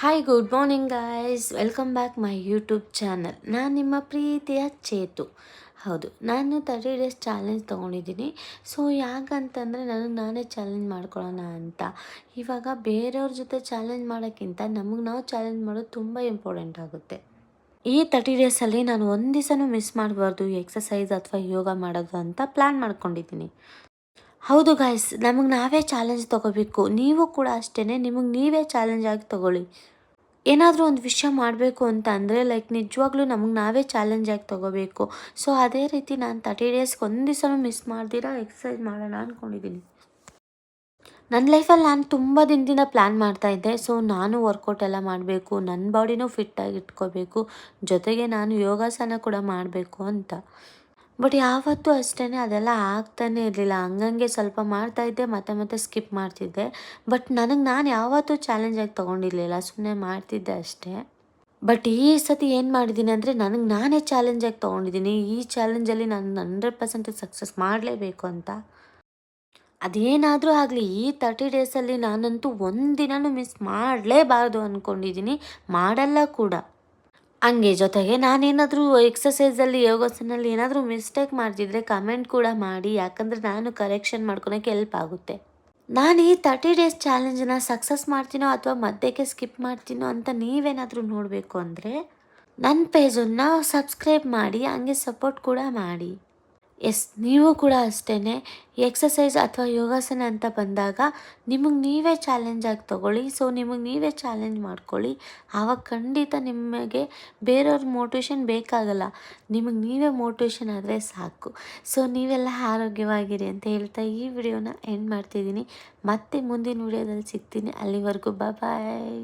Hi good morning guys welcome back my YouTube channel ನಾನು ನಿಮ್ಮ ಪ್ರೀತಿಯ ಚೇತು. ಹೌದು, ನಾನು ತರ್ಟಿ ಡೇಸ್ ಚಾಲೆಂಜ್ ತೊಗೊಂಡಿದ್ದೀನಿ. ಸೊ ಯಾಕಂತಂದರೆ ನಾನು ನಾನೇ ಚಾಲೆಂಜ್ ಮಾಡ್ಕೊಳ್ಳೋಣ ಅಂತ. ಇವಾಗ ಬೇರೆಯವ್ರ ಜೊತೆ ಚಾಲೆಂಜ್ ಮಾಡೋಕ್ಕಿಂತ ನಮಗೆ ನಾವು ಚಾಲೆಂಜ್ ಮಾಡೋದು ತುಂಬ ಇಂಪಾರ್ಟೆಂಟ್ ಆಗುತ್ತೆ. ಈ ತರ್ಟಿ ಡೇಸಲ್ಲಿ ನಾನು ಒಂದು ದಿವಸನೂ ಮಿಸ್ ಮಾಡಬಾರ್ದು ಎಕ್ಸಸೈಸ್ ಅಥವಾ ಯೋಗ ಮಾಡೋದು ಅಂತ ಪ್ಲ್ಯಾನ್ ಮಾಡ್ಕೊಂಡಿದ್ದೀನಿ. ಹೌದು ಗಾಯ್ಸ್ ನಮಗೆ ನಾವೇ ಚಾಲೆಂಜ್ ತೊಗೋಬೇಕು. ನೀವು ಕೂಡ ಅಷ್ಟೇ ನಿಮಗೆ ನೀವೇ ಚಾಲೆಂಜ್ ಆಗಿ ತೊಗೊಳ್ಳಿ. ಏನಾದರೂ ಒಂದು ವಿಷಯ ಮಾಡಬೇಕು ಅಂತ ಅಂದರೆ ಲೈಕ್ ನಿಜವಾಗ್ಲೂ ನಮಗೆ ನಾವೇ ಚಾಲೆಂಜ್ ಆಗಿ ತೊಗೋಬೇಕು. ಸೊ ಅದೇ ರೀತಿ ನಾನು ತರ್ಟಿ ಡೇಸ್ಗೆ ಒಂದು ದಿವಸನೂ ಮಿಸ್ ಮಾಡ್ದಿರ ಎಕ್ಸಸೈಸ್ ಮಾಡೋಣ ಅಂದ್ಕೊಂಡಿದ್ದೀನಿ ನನ್ನ ಲೈಫಲ್ಲಿ ನಾನು ತುಂಬ ದಿನದಿಂದ ಪ್ಲ್ಯಾನ್ ಮಾಡ್ತಾ ಇದ್ದೆ. ಸೊ ನಾನು ವರ್ಕೌಟ್ ಎಲ್ಲ ಮಾಡಬೇಕು ನನ್ನ ಬಾಡಿನೂ ಫಿಟ್ಟಾಗಿ ಇಟ್ಕೋಬೇಕು, ಜೊತೆಗೆ ನಾನು ಯೋಗಾಸನ ಕೂಡ ಮಾಡಬೇಕು ಅಂತ. ಬಟ್ ಯಾವತ್ತೂ ಅಷ್ಟೇ ಅದೆಲ್ಲ ಆಗ್ತಾನೇ ಇರಲಿಲ್ಲ. ಹಂಗಂಗೆ ಸ್ವಲ್ಪ ಮಾಡ್ತಾಯಿದ್ದೆ ಮತ್ತೆ ಮತ್ತೆ ಸ್ಕಿಪ್ ಮಾಡ್ತಿದ್ದೆ. ಬಟ್ ನನಗೆ ನಾನು ಯಾವತ್ತೂ ಚಾಲೆಂಜಾಗಿ ತೊಗೊಂಡಿರಲಿಲ್ಲ. ಸುಮ್ಮನೆ ಮಾಡ್ತಿದ್ದೆ ಅಷ್ಟೇ. ಬಟ್ ಈ ಸತಿ ಏನು ಮಾಡಿದ್ದೀನಿ ಅಂದರೆ ನನಗೆ ನಾನೇ ಚಾಲೆಂಜಾಗಿ ತೊಗೊಂಡಿದ್ದೀನಿ ಈ ಚಾಲೆಂಜಲ್ಲಿ ನಾನು ಹಂಡ್ರೆಡ್ ಪರ್ಸೆಂಟೇಜ್ ಸಕ್ಸಸ್ ಮಾಡಲೇಬೇಕು ಅಂತ. ಅದೇನಾದರೂ ಆಗಲಿ, ಈ ತರ್ಟಿ ಡೇಸಲ್ಲಿ ನಾನಂತೂ ಒಂದಿನೂ ಮಿಸ್ ಮಾಡಲೇಬಾರ್ದು ಅಂದ್ಕೊಂಡಿದ್ದೀನಿ ಮಾಡಲ್ಲ ಕೂಡ. ಹಂಗೆ ಜೊತೆಗೆ ನಾನೇನಾದರೂ ಎಕ್ಸಸೈಸಲ್ಲಿ ಯೋಗಾಸನಲ್ಲಿ ಏನಾದರೂ ಮಿಸ್ಟೇಕ್ ಮಾಡ್ತಿದ್ರೆ ಕಮೆಂಟ್ ಕೂಡ ಮಾಡಿ, ಯಾಕಂದರೆ ನಾನು ಕರೆಕ್ಷನ್ ಮಾಡ್ಕೊಳಕ್ಕೆ ಹೆಲ್ಪ್ ಆಗುತ್ತೆ. ನಾನು ಈ ತರ್ಟಿ ಡೇಸ್ ಚಾಲೆಂಜನ್ನ ಸಕ್ಸಸ್ ಮಾಡ್ತೀನೋ ಅಥವಾ ಮಧ್ಯಕ್ಕೆ ಸ್ಕಿಪ್ ಮಾಡ್ತೀನೋ ಅಂತ ನೀವೇನಾದರೂ ನೋಡಬೇಕು ಅಂದರೆ ನನ್ನ ಪೇಜನ್ನು ಸಬ್ಸ್ಕ್ರೈಬ್ ಮಾಡಿ, ಹಂಗೆ ಸಪೋರ್ಟ್ ಕೂಡ ಮಾಡಿ. ಎಸ್, ನೀವು ಕೂಡ ಅಷ್ಟೇ ಎಕ್ಸಸೈಸ್ ಅಥವಾ ಯೋಗಾಸನ ಅಂತ ಬಂದಾಗ ನಿಮಗೆ ನೀವೇ ಚಾಲೆಂಜಾಗಿ ತೊಗೊಳ್ಳಿ. ಸೊ ನಿಮಗೆ ನೀವೇ ಚಾಲೆಂಜ್ ಮಾಡ್ಕೊಳ್ಳಿ. ಆವಾಗ ಖಂಡಿತ ನಿಮಗೆ ಬೇರೆಯವ್ರ ಮೋಟಿವೇಶನ್ ಬೇಕಾಗಲ್ಲ. ನಿಮಗೆ ನೀವೇ ಮೋಟಿವೇಶನ್ ಆದರೆ ಸಾಕು. ಸೊ ನೀವೆಲ್ಲ ಆರೋಗ್ಯವಾಗಿರಿ ಅಂತ ಹೇಳ್ತಾ ಈ ವಿಡಿಯೋನ ಎಂಡ್ ಮಾಡ್ತಿದ್ದೀನಿ. ಮತ್ತೆ ಮುಂದಿನ ವಿಡಿಯೋದಲ್ಲಿ ಸಿಗ್ತೀನಿ. ಅಲ್ಲಿವರೆಗೂ ಬಾಯ್